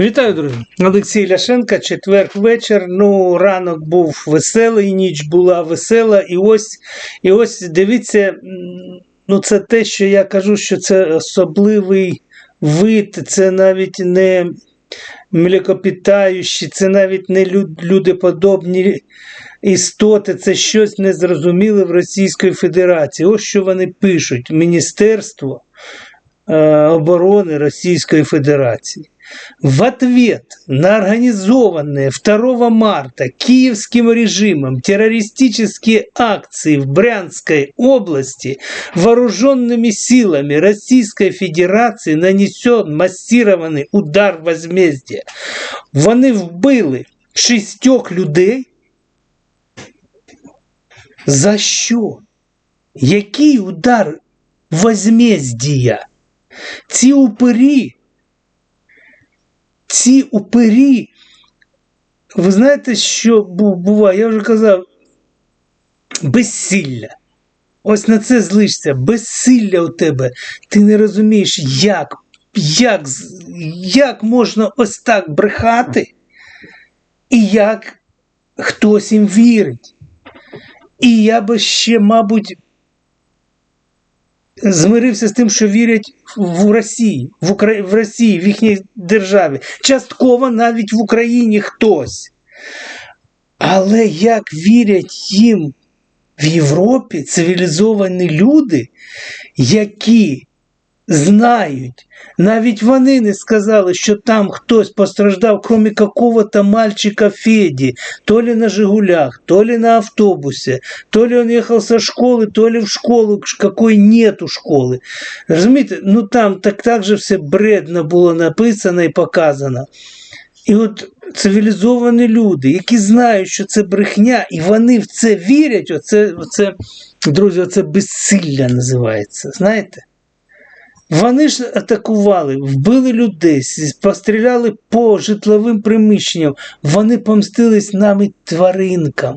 Вітаю, друзі! Олексій Ляшенка, четверг вечір. Ну, ранок був веселий, ніч була весела. І ось, і ось дивіться, ну це те, що я кажу, що це особливий вид, це навіть не млекопитаючі, це навіть не люд- людеподобні істоти, це щось незрозуміле в Російської Федерації. Ось що вони пишуть: Міністерство е, обороны Российской Федерации. В ответ на организованные 2 марта киевским режимом террористические акции в Брянской области вооруженными силами Российской Федерации нанесен массированный удар возмездия. Вони вбили шістьох людей. За що? Який удар возмездія? Ці упирі, ці упирі, ви знаєте, що буває? Я вже казав, безсилля. Ось на це злишся, безсилля у тебе. Ти не розумієш, як, як, як можна ось так брехати, і як хтось їм вірить. І я би ще, мабуть, змирився з тим, що вірять в Росії, в, Укра... в Росії, в їхній державі. Частково навіть в Україні хтось. Але як вірять їм в Європі цивілізовані люди, які знають, навіть вони не сказали, що там хтось постраждав, кроме какого-то мальчика Феди, то ли на Жигулях, то ли на автобусе, то ли он ехал со школы, то ли в школу, какой нету школи. Розумієте, ну там так, так же все бредно було написано і показано. І от цивілізовані люди, які знають, що це брехня, і вони в це вірять, оце, оце друзі, оце безсилля називається. Знаєте? Вони ж атакували, вбили людей, постріляли по житловим приміщенням. Вони помстились навіть тваринкам.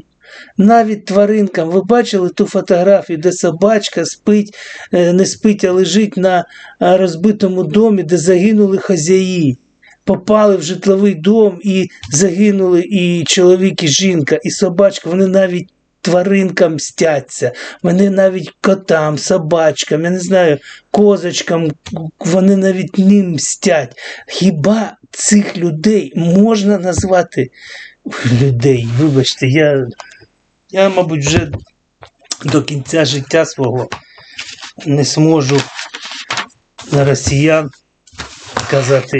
Навіть тваринкам. Ви бачили ту фотографію, де собачка спить, е, не спить, а лежить на е, розбитому домі, де загинули хазяї. Попали в житловий дом і загинули і чоловік, і жінка, і собачка. Вони навіть тваринкам мстяться. Вони навіть котам, собачкам, я не знаю, козочкам, вони навіть ним мстять. Хіба цих людей можна назвати людей? Вибачте, я, я мабуть, вже до кінця життя свого не зможу на росіян казати,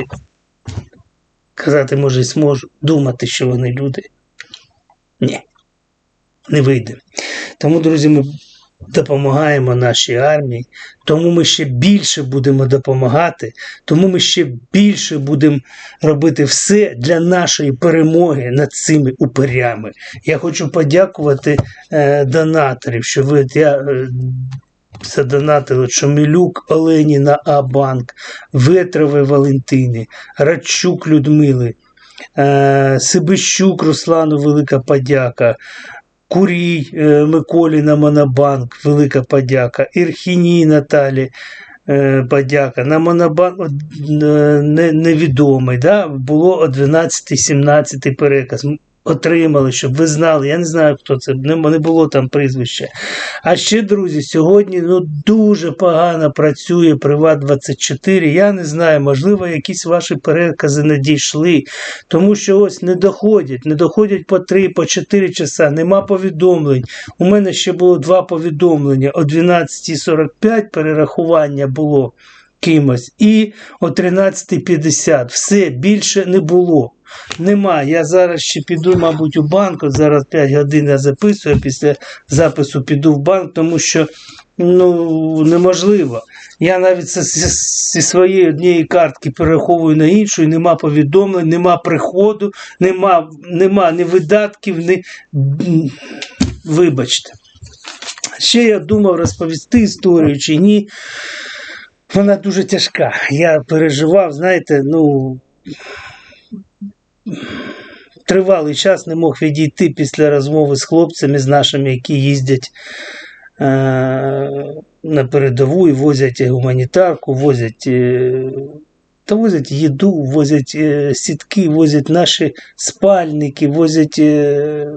казати, може, зможу, думати, що вони люди. Не вийде. Тому, друзі, ми допомагаємо нашій армії, тому ми ще більше будемо допомагати, тому ми ще більше будемо робити все для нашої перемоги над цими упирями. Я хочу подякувати е, донаторів, що ви я, е, задонатили Шомілюк Олені на А-банк, Ветрове Валентини, Радчук Людмили, е, Сибищук Руслану велика подяка. Курій е, Миколі на Монобанк, велика подяка. Ірхіні Наталі е, подяка. На Монобанк е, не, невідомий. Да? Було о 12-17 переказ. Отримали, щоб ви знали. Я не знаю, хто це, не, було там прізвища. А ще, друзі, сьогодні ну, дуже погано працює Приват 24. Я не знаю, можливо, якісь ваші перекази не дійшли, тому що ось не доходять, не доходять по 3, по 4 часа, нема повідомлень. У мене ще було два повідомлення. О 12.45 перерахування було кимось, і о 13.50. Все більше не було. Нема. Я зараз ще піду, мабуть, у банк. Зараз 5 годин я записую, після запису піду в банк, тому що ну, неможливо. Я навіть зі, своєї однієї картки перераховую на іншу, і нема повідомлень, нема приходу, нема, нема ні видатків, ні. Вибачте. Ще я думав розповісти історію чи ні. Вона дуже тяжка. Я переживав, знаєте, ну. Тривалий час не мог відійти після розмови з хлопцями, з нашими, які їздять е, на передову і возять гуманітарку, возять е, Та возять їду, возять е, сітки, возять наші спальники, возять е,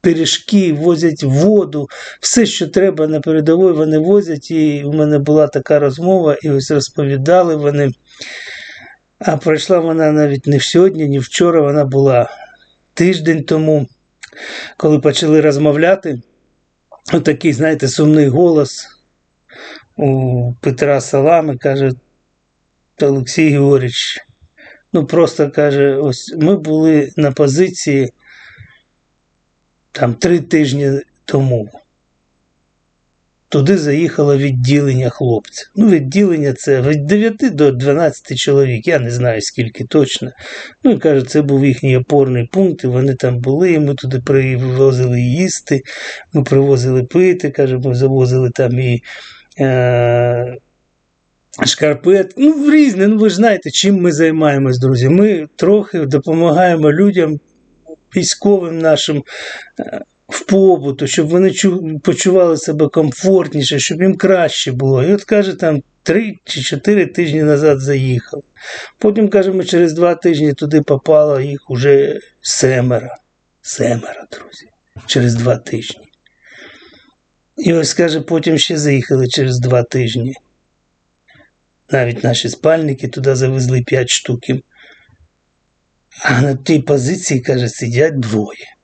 пиріжки, возять воду, все, що треба на передовій, вони возять. І у мене була така розмова, і ось розповідали вони. А пройшла вона навіть не сьогодні, ні вчора, вона була тиждень тому, коли почали розмовляти. Отакий, знаєте, сумний голос у Петра Салами каже, Олексій Георгійович, ну просто каже, ось ми були на позиції там три тижні тому. Туди заїхало відділення хлопців. Ну, відділення це від 9 до 12 чоловік, я не знаю скільки точно. Ну і каже, це був їхній опорний пункт, і вони там були, і ми туди привозили їсти, ми привозили пити, каже, ми завозили там і е, шкарпет. Ну, різне, ну ви ж знаєте, чим ми займаємось, друзі. Ми трохи допомагаємо людям, військовим нашим. В побуту, щоб вони почували себе комфортніше, щоб їм краще було. І от каже, там три чи чотири тижні назад заїхав. Потім, каже, ми через два тижні туди попало їх уже семеро. Семеро, друзі. Через два тижні. І ось каже, потім ще заїхали через два тижні. Навіть наші спальники туди завезли п'ять штуків. А на тій позиції, каже, сидять двоє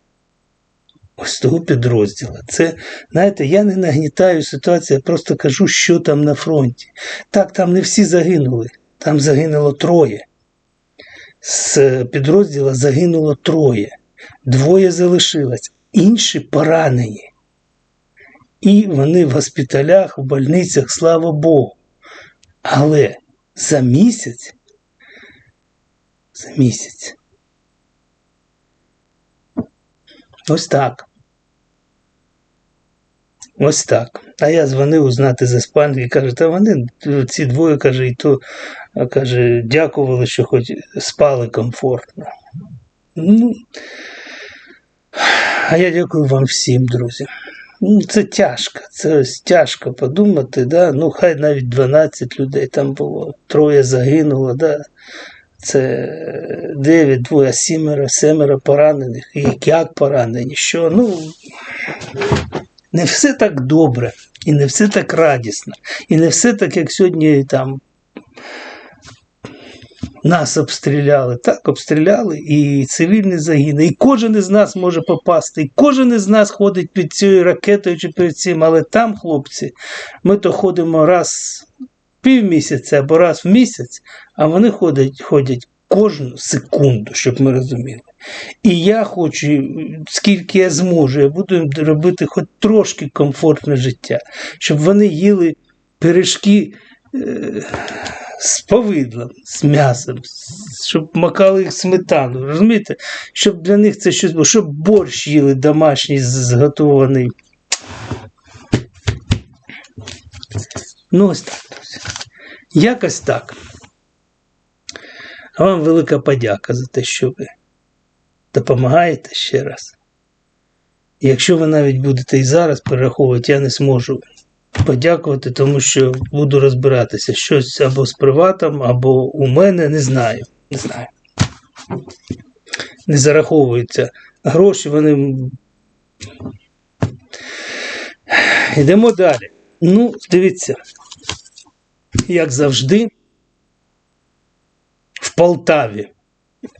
ось того підрозділу. Це, знаєте, я не нагнітаю ситуацію, я просто кажу, що там на фронті. Так, там не всі загинули, там загинуло троє. З підрозділу загинуло троє, двоє залишилось, інші поранені. І вони в госпіталях, в больницях, слава Богу. Але за місяць, за місяць Ось так. Ось так. А я дзвонив узнати за спальники і каже, та вони ці двоє каже, і то каже, дякували, що хоч спали комфортно. Ну, а я дякую вам всім, друзі. Ну, Це тяжко, це ось тяжко подумати, да? ну хай навіть 12 людей там було, троє загинуло, да? Це 9, двоє, сімеро, семеро поранених. І як поранені, що ну не все так добре, і не все так радісно, і не все так, як сьогодні там нас обстріляли. Так, обстріляли, і цивільні загине. І кожен із нас може попасти, і кожен із нас ходить під цією ракетою чи під цим, але там, хлопці, ми то ходимо раз півмісяця або раз в місяць, а вони ходять, ходять кожну секунду, щоб ми розуміли. І я хочу, скільки я зможу, я буду їм робити хоч трошки комфортне життя, щоб вони їли пиріжки е, з повидлом, з м'ясом, щоб макали їх сметану. Розумієте? Щоб для них це щось було, щоб борщ їли домашній зготований. Ну, ось так. Якось так. А вам велика подяка за те, що ви допомагаєте ще раз. Якщо ви навіть будете і зараз перераховувати, я не зможу подякувати, тому що буду розбиратися щось або з приватом, або у мене, не знаю. Не знаю. Не зараховуються гроші, вони. Йдемо далі. Ну, дивіться, як завжди, в Полтаві.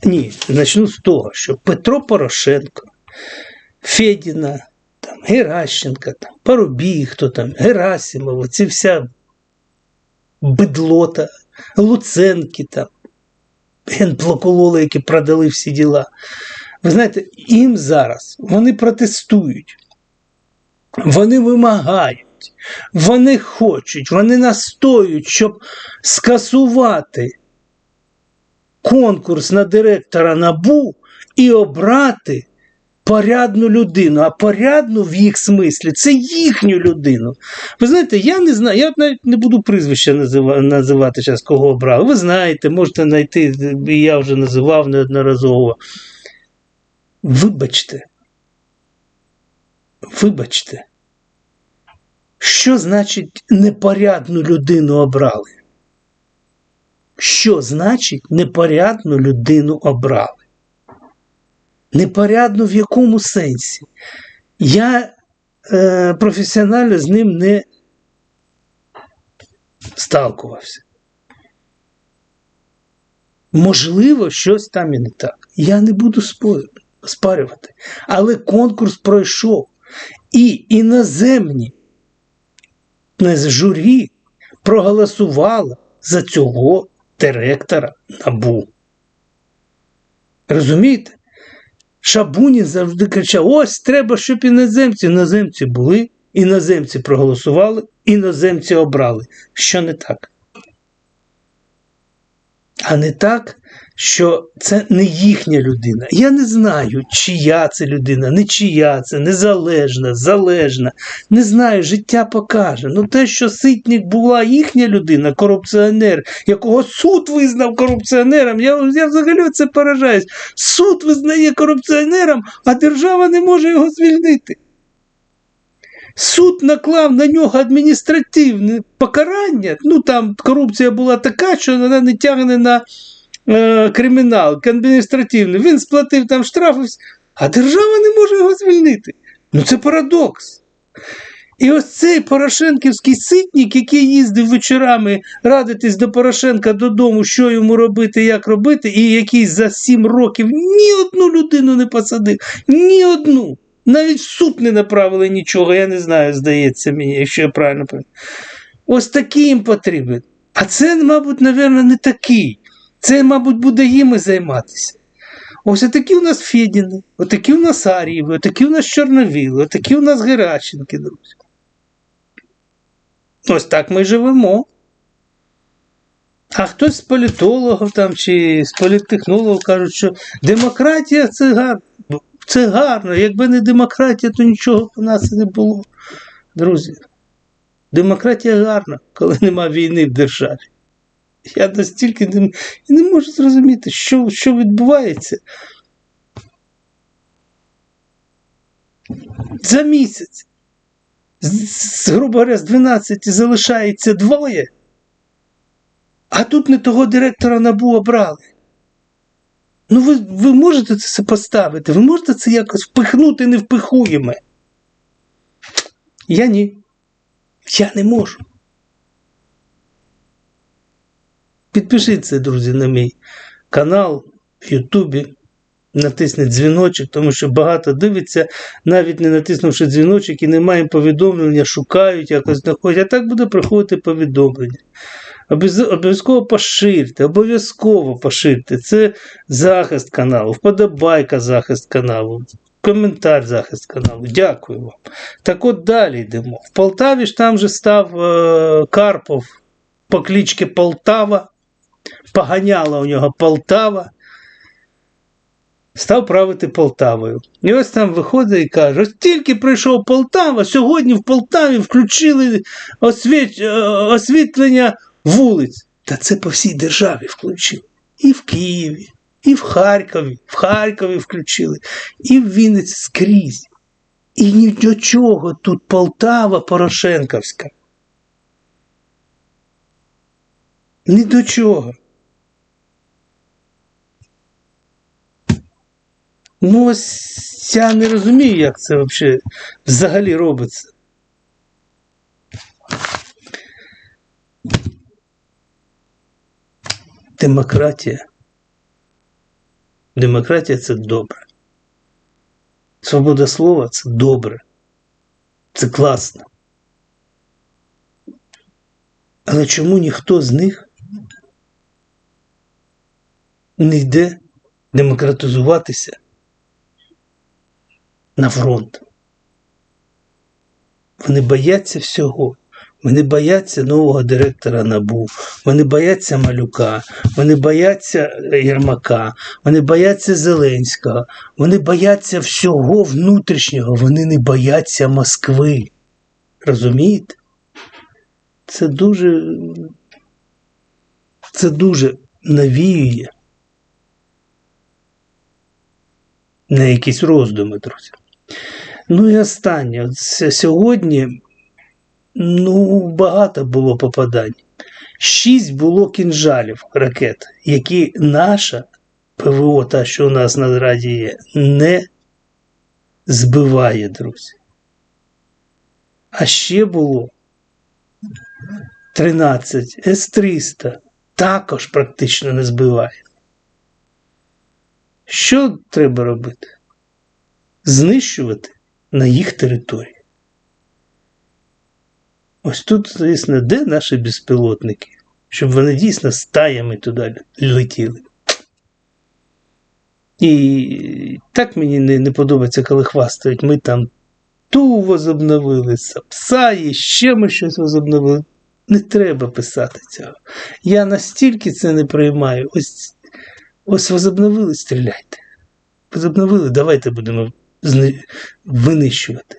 Ні, почну з того, що Петро Порошенко, Федіна, там, Геращенка, там, Парубій, хто там, Герасимов, ці вся бидлота, Луценки там, генплокололи, які продали всі діла. Ви знаєте, їм зараз вони протестують, вони вимагають. Вони хочуть, вони настоюють, щоб скасувати конкурс на директора НАБУ і обрати порядну людину. А порядну в їх смислі це їхню людину. Ви знаєте, я не знаю, я навіть не буду прізвища називати, називати зараз, кого обрали. Ви знаєте, можете знайти, я вже називав неодноразово. Вибачте. Вибачте. Що значить непорядну людину обрали? що значить непорядну людину обрали. Непорядно в якому сенсі? Я е, професіонально з ним не сталкувався. Можливо, щось там і не так. Я не буду спорити, спарювати. Але конкурс пройшов. І іноземні з журі проголосувало за цього директора НАБУ. Розумієте? Шабунін завжди кричав: ось треба, щоб іноземці. Іноземці були, іноземці проголосували, іноземці обрали. Що не так? А не так, що це не їхня людина. Я не знаю, чия це людина, не чия це, незалежна, залежна. Не знаю, життя покаже. Ну те, що Ситник була їхня людина, корупціонер, якого суд визнав корупціонером, я, я взагалі це поражаюсь. Суд визнає корупціонером, а держава не може його звільнити. Суд наклав на нього адміністративне покарання. Ну там корупція була така, що вона не тягне на е, кримінал, адміністративний. Він сплатив там штраф, а держава не може його звільнити. Ну це парадокс. І ось цей Порошенківський ситник, який їздив вечорами радитись до Порошенка додому, що йому робити, як робити, і який за сім років ні одну людину не посадив, ні одну. Навіть в суд не направили нічого, я не знаю, здається мені, якщо я правильно пам'ятаю. Ось такий їм потрібен. А це, мабуть, напевно, не такий. Це, мабуть, буде їм і займатися. Ось такі у нас Федіни, отакі у нас Арієви, отакі у нас Чорновіли, отакі у нас Геращенки, друзі. Ось так ми живемо. А хтось з політологів там чи з політтехнологів кажуть, що демократія це гарно. Це гарно. Якби не демократія, то нічого у нас не було. Друзі, демократія гарна, коли нема війни в державі. Я настільки не, не можу зрозуміти, що, що відбувається. За місяць, з, грубо говоря, з 12 залишається двоє, а тут не того директора набу обрали. Ну, ви, ви можете це поставити, ви можете це якось впихнути невпихуєме. Я ні. Я не можу. Підпишіться, друзі, на мій канал в Ютубі. Натисніть дзвіночок, тому що багато дивиться, навіть не натиснувши дзвіночок і немає повідомлення, шукають, якось знаходять. А так буде приходити повідомлення. Обов'яз- Обов'язково поширте, обов'язково поширте. Це захист каналу, вподобайка захист каналу, коментар захист каналу. Дякую вам. Так от далі йдемо. В Полтаві ж там же став е, Карпов по кличці Полтава, поганяла у нього Полтава. Став правити Полтавою. І ось там виходить і каже: ось тільки прийшов Полтава, сьогодні в Полтаві включили е, освітлення вулиць. Та це по всій державі включили. І в Києві, і в Харкові, в Харкові включили, і в Вінниці скрізь. І ні до чого тут Полтава Порошенковська. Ні до чого. Ну, ось я не розумію, як це взагалі, взагалі робиться. Демократія. Демократія це добре. Свобода слова це добре. Це класно. Але чому ніхто з них не йде демократизуватися на фронт? Вони бояться всього. Вони бояться нового директора НАБУ, вони бояться Малюка, вони бояться Єрмака, вони бояться Зеленського, вони бояться всього внутрішнього, вони не бояться Москви. Розумієте? Це дуже, це дуже навіює на якісь роздуми, друзі. Ну і останнє. Сьогодні ну, багато було попадань. Шість було кінжалів ракет, які наша ПВО, та, що у нас на зраді є, не збиває, друзі. А ще було 13 С-300 також практично не збиває. Що треба робити? Знищувати на їх території. Ось тут, звісно, де наші безпілотники, щоб вони дійсно стаями туди летіли. І так мені не, не подобається, коли хвастають. Ми там ту возобновили, Сапсаї, ще ми щось возобновили. Не треба писати цього. Я настільки це не приймаю. Ось, ось возобновили, стріляйте. Возобновили, давайте будемо винищувати.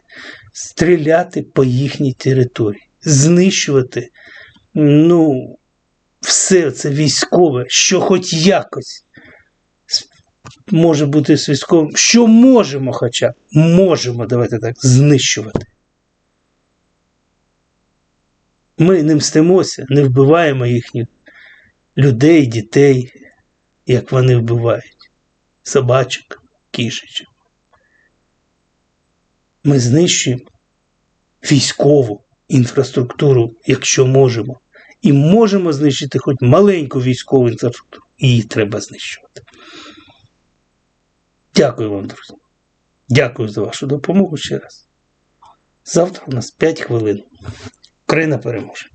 Стріляти по їхній території, знищувати ну, все це військове, що хоч якось може бути з військовим, що можемо, хоча можемо, давайте так, знищувати. Ми не мстимося, не вбиваємо їхніх людей, дітей, як вони вбивають, собачок, кішечок. Ми знищуємо військову інфраструктуру, якщо можемо. І можемо знищити хоч маленьку військову інфраструктуру. Її треба знищувати. Дякую вам, друзі. Дякую за вашу допомогу ще раз. Завтра у нас 5 хвилин. Україна переможе.